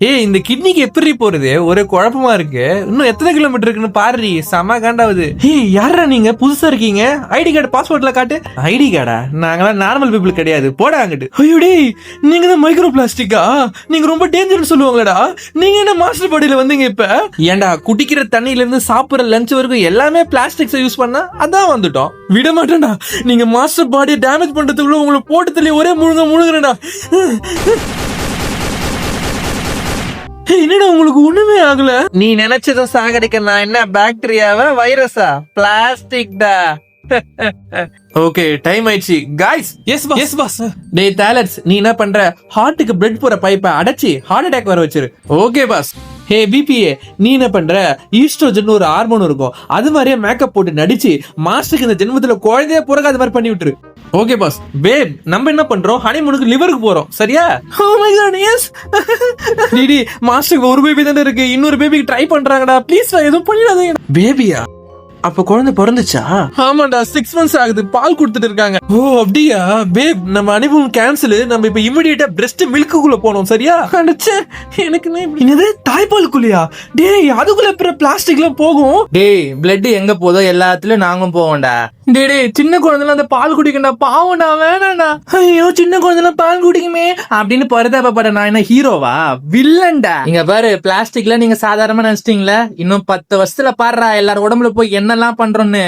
ஏய் இந்த கிட்னிக்கு எப்படி போறது? ஒரே குழப்பமா இருக்கு. இன்னும் எத்தனை கிலோமீட்டர் இருக்குன்னு பாரு செம காண்டாவது. ஏய் யாரா நீங்க? புதுசா இருக்கீங்க. ஐடி கார்டு பாஸ்போர்ட்ல காட்டு. ஐடி கார்டா நாங்களாம் நார்மல் பீப்புள் கிடையாது. போடா அங்கிட்டு. ஐயோ டேய் நீங்க தான் மைக்ரோ பிளாஸ்டிக்கா நீங்க ரொம்ப டேஞ்சர்னு சொல்லுவாங்களடா. நீங்க என்ன மாஸ்டர் பாடியில வந்தீங்க இப்ப? ஏன்டா குடிக்கிற தண்ணியில இருந்து சாப்பிடுற லஞ்ச் வரைக்கும் எல்லாமே பிளாஸ்டிக்ஸ் யூஸ் பண்ணா அதான் வந்துட்டோம். விட மாட்டேன்டா. நீங்க மாஸ்டர் பாடியை டேமேஜ் பண்றதுக்குள்ள உங்களை போட்டு தள்ளி ஒரே முழுங்க முழுங்குறேன்டா என்னடா உங்களுக்கு ஒண்ணுமே ஆகல? நீ நினைச்சத சாகடிக்க நான் என்ன பாக்டீரியாவா வைரஸா? பிளாஸ்டிக் டா. ஓகே டைம் ஆயிடுச்சு. Guys yes boss yes boss டேய் டேலட்ஸ் நீ என்ன பண்ற? ஹார்ட்டுக்கு பிளட் போற பைப்பை அடைச்சி ஹார்ட் அட்டாக் வர வச்சிரு. ஓகே பாஸ் ஹே பிபிஏ நீ என்ன பண்ற? ஈஸ்ட்ரோஜன் ஒரு ஹார்மோன் இருக்கும். அது மாதிரியே மேக்கப் போட்டு நடிச்சு மாஸ்டருக்கு இந்த ஜென்மத்துல குழந்தைய பிறகாத மாதிரி பண்ணி விட்டுரு. ஓகே பாஸ் பேப் நம்ம என்ன பண்றோம்? ஹனிமூனுக்கு லிவருக்கு போறோம். சரியா? Oh my God S DD மாஸ்டருக்கு ஒரு பேபி தானே இருக்கு. இன்னொரு பேபிக்கு ட்ரை பண்றாங்கடா. ப்ளீஸ் எதுவும் பண்ணிடாதீங்க. பேபியா அப்ப குழந்தை பிறந்துச்சா? ஆமாடா சிக்ஸ் மந்த்ஸ் ஆகுது. பால் கொடுத்துட்டு இருக்காங்க. ஓ அப்படியா? பேப் நம்ம அனுபவம் கேன்சல் நம்ம இப்ப இமிடியேட்டா பிரஸ்ட் மில்க்குள்ள போனோம் சரியா? அடச்சே எனக்கு என்ன என்னது? தாய்ப்பாலுக்குள்ளயா? டேய் அதுக்குள்ள அப்புறம் பிளாஸ்டிக் எல்லாம் போகும். டேய் பிளட் எங்க போதோ எல்லாத்துலயும் நாங்களும் போவோம்டா. டேய் டேய் சின்ன குழந்தைல அந்த பால் குடிக்கண்டா பாவம்டா வேணாண்டா ஐயோ சின்ன குழந்தைல பால் குடிக்குமே. அப்படின்னு பரிதாபப்பட நான் என்ன ஹீரோவா? வில்லன்டா. இங்க பாரு பிளாஸ்டிக்ல நீங்க சாதாரணமா நினைச்சிட்டீங்களா? இன்னும் பத்து வருஷத்துல பாடுறா எல்லாரும் உடம்புல போய் என்னெல்லாம் பண்றோம்னு